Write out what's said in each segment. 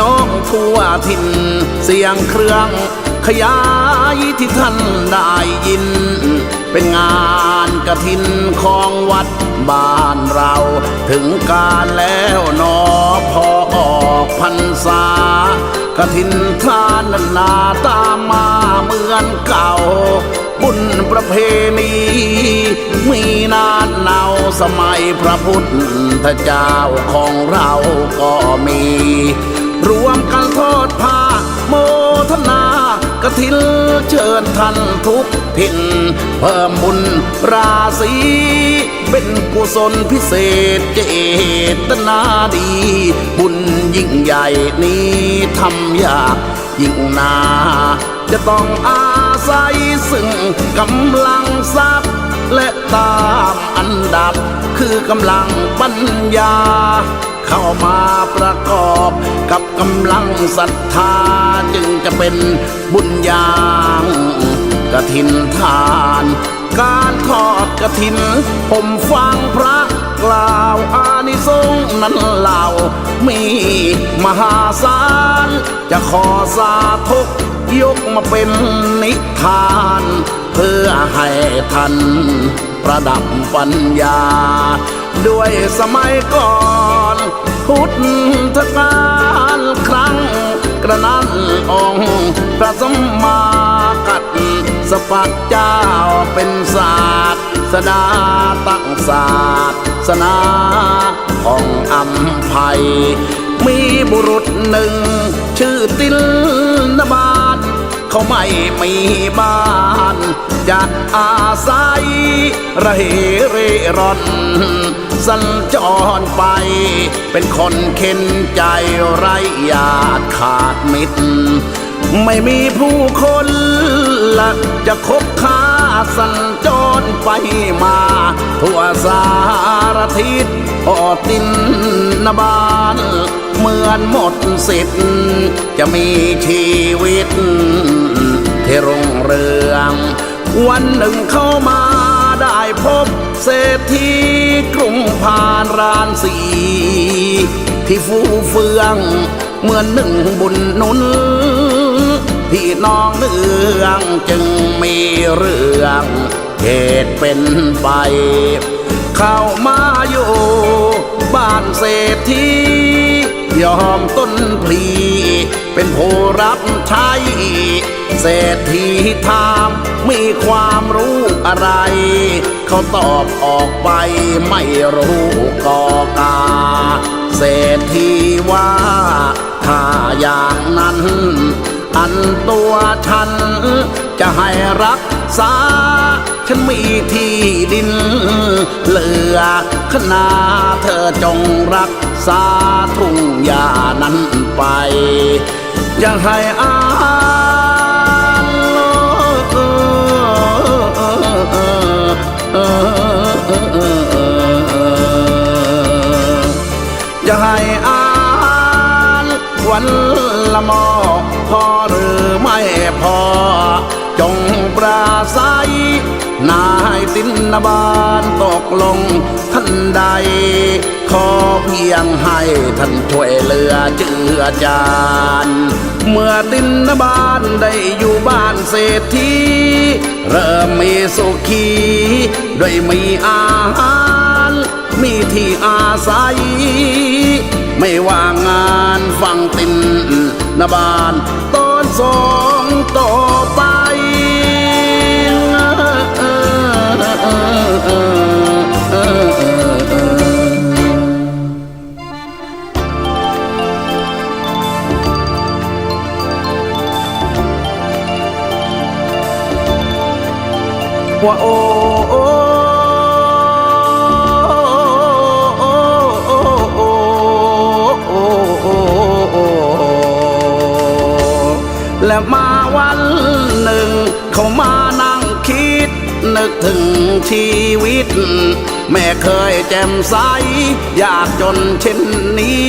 น้องทั่วถิ่น เสียงเครื่องขยายที่ท่านได้ยิน เป็นงานกระถินของวัดบ้านเรา ถึงการแล้วนอพอออกพรรษากระถินทานนานาตามมาเหมือนเก่า บุญประเพณีมีนานเนาสมัยพระพุทธเจ้าของเราก็มี รวมกันทอดผ้าโมทนากระถินเชิญท่านทุกถิ่นเพิ่มบุญราศีเป็นกุศลพิเศษเจตนาดี บุญยิ่งใหญ่นี้ทำยากยิ่งนาจะต้องอาศัยซึ่งกำลังทรัพย์และตามันดับ คือกำลังปัญญา เข้ามาประกอบกับกำลังศรัทธา จึงจะเป็นบุญญางกระถินทาน การทอดกระถิน ผมฟังพระกล่าวอานิสงส์นั้นเล่า มีมหาศาล จะขอสาธุยกมาเป็นนิทาน เพื่อให้ท่าน ประดับปัญญา ด้วยสมัยก่อนพุทธกาลครั้งกระนั้นองค์พระสมมากัดสปัดเจ้าเป็นศาสตร์สดาตั้งศาสตร์สนาของอัมภัย มีบุรุษหนึ่งชื่อติลนบา เขาไม่มีบ้าน จะอาศัยระเหเร่ร่อนสัญจรไป เป็นคนเข็นใจไรญาติขาดมิตร ไม่มีผู้คนละจะคบค้าสัญจรไปมา ทั่วสารทิศพอตินนบาน เหมือนหมดสิทธิ์จะมีชีวิตที่รุ่งเรือง วันหนึ่งเข้ามาได้พบเศรษฐีกรุงพานรานสี ที่ฟูเฟืองเหมือนหนึ่งบุญนุนพี่น้องเนืองจึงมีเรื่องเหตุเป็นไป เข้ามาอยู่บ้านเศรษฐี ยอมต้นพลี เป็นผู้รับใช้เศรษฐีถามมีความรู้อะไร เขาตอบออกไปไม่รู้กอกา เศรษฐีว่า ถ้าอย่างนั้น อันตัวฉัน จะให้รักษา ฉันมีที่ดิน เหลือขนาเธอจงรักษาทุ่งหญ้านั้นไปอย่าให้อาหารจะให้อาหารวันละมอพอหรือไม่พอ จงปราศัยนายตินนบานตกลงท่านใด ขอเพียงให้ท่านช่วยเหลือเจือจานเมื่อตินนบานได้อยู่บ้านเศรษฐีเริ่มมีสุขีด้วยมีอาหาร มีที่อาศัย ไม่ว่างานฟังตินนบานตอนสองต่อไป ว่าโอ้โอและมาวันหนึ่ง เขามานั่งคิด นึกถึงชีวิต แม่เคยแจ่มใส อยากจนเช่นนี้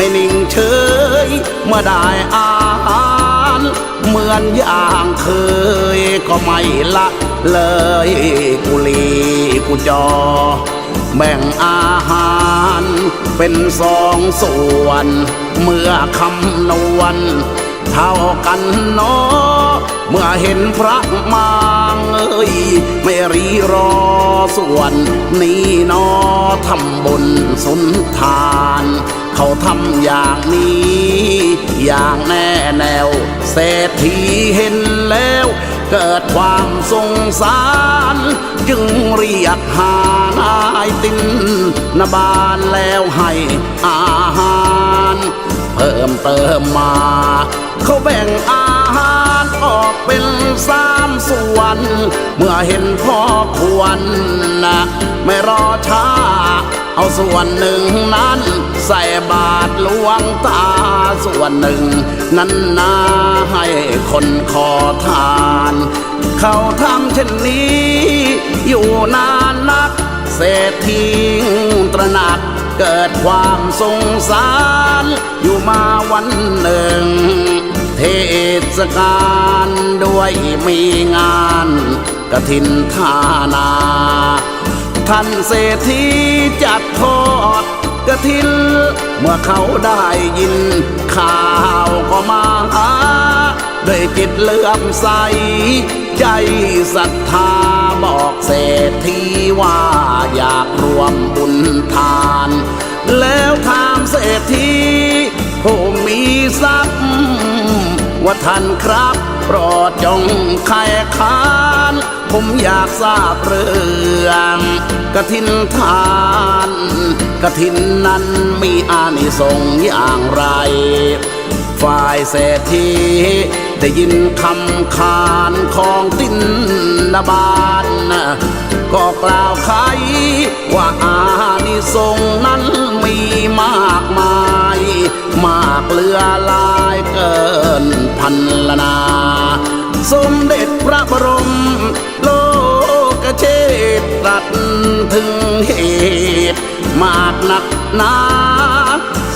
ไม่นิ่งเฉยเมื่อได้อาหารเหมือนอย่างเคยก็ไม่ละเลยกุลีกุจอ แบ่งอาหารเป็นสองส่วน เมื่อคำนวณเท่ากันเนอเมื่อเห็นพระมางเอ้ยไม่รีรอส่วน นี้นอทำบุญสุนทาน เขาทำอย่างนี้ อย่างแน่แนว เศรษฐีเห็นแล้ว เกิดความสงสาร จึงเรียกหานายตินนบานแล้วให้อาหาร เพิ่มเติมมา เขาแบ่งอาหารออกเป็นสามส่วน เมื่อเห็นพ่อควรนะไม่รอช้า เอาส่วนหนึ่งนั้น ใส่บาทหลวงตา ส่วนหนึ่ง นั้นนาให้คนขอทาน เขาทำเช่นนี้ อยู่นานนัก เศรษฐีตระหนักเกิดความสงสาร อยู่มาวันหนึ่ง เทศกาลด้วยมีงานกระถินทานา ท่านเศรษฐีจัดทอดกระถินเมื่อเขาได้ยิน ข่าวก็มาหาด้วยจิตเลื่อมใส ใจศรัทธาบอกเศรษฐีว่าอยากรวมบุญทาน แล้วถามเศรษฐีผู้มีทรัพย์ ว่าท่านครับโปรดจงไขคาน ผมอยากทราบเรื่องกระถินทานกระถินนั้นมีอานิสงส์อย่างไร ฝ่ายเศรษฐีได้ยินคำขานของตินนบานก็กล่าวไขว่าอานิสงส์นั้นมีมากมาย มากเลือลายเกินพันละนา สมเด็จพระบรม โลกเชษตรัสถึงเหตุ มากหนักหนา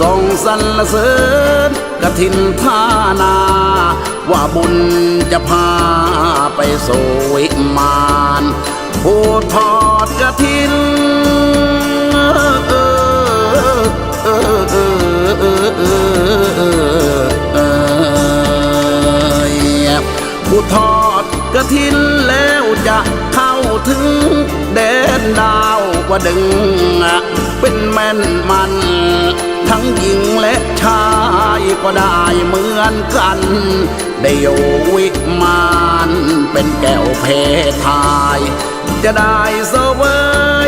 ส่งสรรเสริญกฐินทานา ว่าบุญจะพาไปสู่วิมานผู้ทอดกฐินผู้ทอด กระถินแล้วจะเข้าถึงแดนดาวว่าดึง เป็นแม่นมัน ทั้งหญิงและชายก็ได้เหมือนกัน ได้อยู่วิมานเป็นแก้วเพทาย จะได้เสว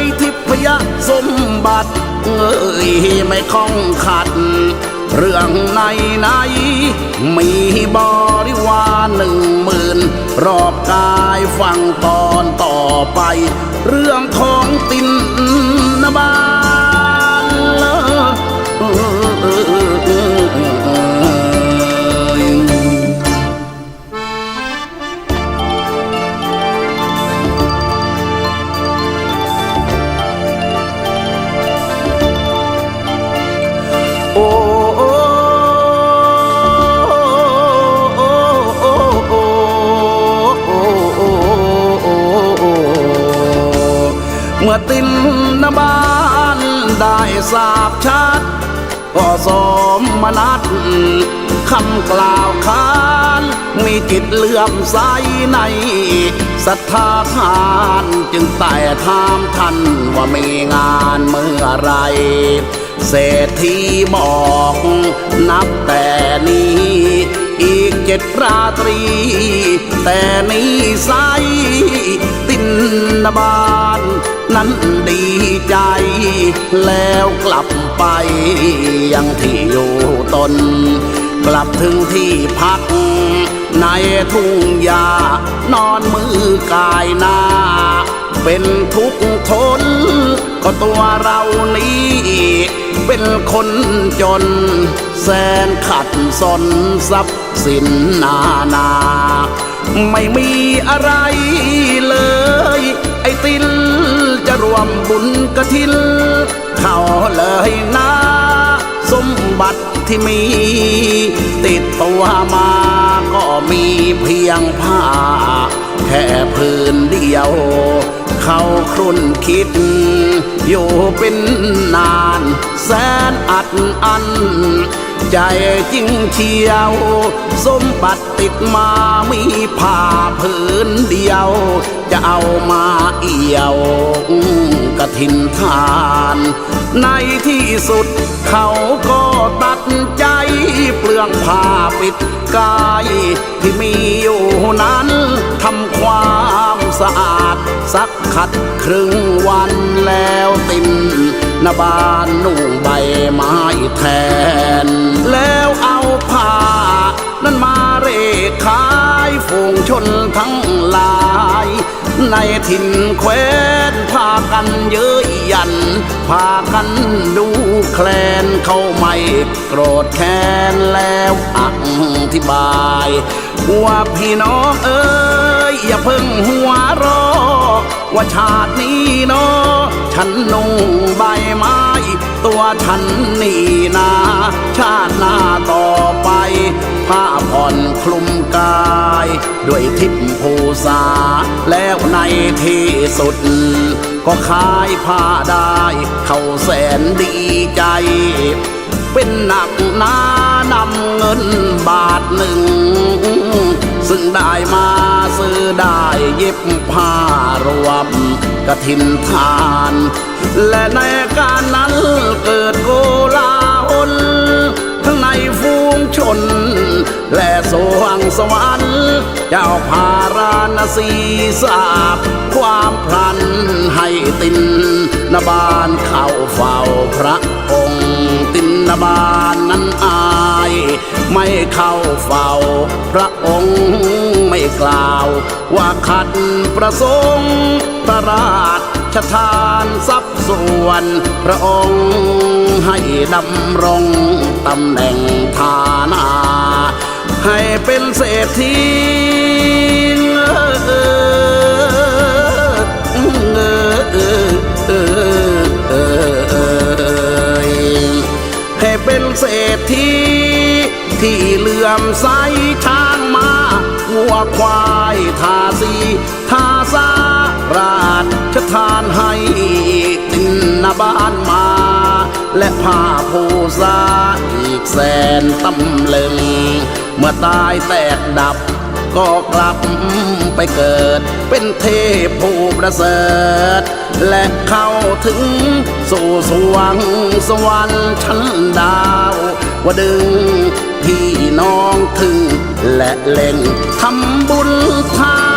ยทิพยสมบัติเอ้ยไม่คล้องขัด เรื่องในในมีบริวารหนึ่งหมื่นรอบกายฟังตอนต่อไป เรื่องของตินนบา ได้ทราบชัดก็สมมนัดคำกล่าวขาน มีจิตเลื่อมใสในศรัทธาทานจึงไต่ถามท่านว่ามีงานเมื่อไรเศรษฐีบอกนับแต่นี้ อีกเจ็ดราตรี แต่นิสัยตินบา นั้นดีใจ แล้วกลับไปยังที่อยู่ตน กลับถึงที่พัก ในทุ่งหญ้านอนมือกายหน้า เป็นทุกข์ทน ก็ตัวเรานี้ เป็นคนจน แสนขัดสนทรัพย์สินนานา ไม่มีอะไรเลย วมบุญกระทิน เขาเลยนะสมบัติที่มี ติดตัวมาก็มีเพียงผ้า แค่พื้นเดียว เขาครุ่นคิด อยู่เป็นนาน แสนอัดอัน ใจจริงเชียว สมบัติติดมามีผ้าพื้นเดียว จะเอามาเอี่ยวกระถินทาน ในที่สุดเขาก็ตัดใจเปลืองผ้าปิดกายที่มีอยู่นั้นทำความสะอาด สักขัดครึ่งวันแล้วติน นาบานนุ่งใบไม้แทน แล้วเอาผ้า นั้นมาเร่ขายฝูงชนทั้งหลาย ในถิ่นแคว้นพากันเย้ยยัน พากันดูแคลนเขาไม่โกรธแค้นแล้วอธิบาย ว่าพี่น้องเอ้ยอย่าเพิ่งหัวเรอน ว่าชาตินี้เนาะฉันนุ่งใบไม้ ตัวฉันนี่นา ชาติหน้าต่อไป ผ้าผ่อนคลุมกาย ด้วยทิพภูษา แล้วในที่สุด ก็ขายผ้าได้ เขาแสนดีใจ เป็นหนักหนานำเงินบาทหนึ่ง ซึ่งได้มา ซื้อได้ย็บผ้ารวมกระถินทาน และในการนั้นเกิดโกลาหลทั้งในฟูงชน และสวงสวรรค์เจ้าพาราณสีทราบความพลันให้ตินนบานเข้าเฝ้าพระองค์ตินนบานนั้นอาย ไม่เข้าเฝ้าพระองค์ กล่าว ว่าขัดประสงค์พระราชทานทรัพย์ส่วน พระองค์ให้ดำรงตำแหน่งฐานาให้เป็นเศรษฐีให้เป็นเศรษฐีที่เหลื่อมใสชา ควายทาสีทาสาราชทานให้ตินนาบานมา และผ้าผูซาอีกแสนตำลึง เมื่อตายแตกดับก็กลับไปเกิดเป็นเทพผู้ประเสริฐ และเข้าถึงสู่สวงสวรรค์ชั้นดาว ว่าดึงพี่น้องถึง และเล่นทำบุญทาน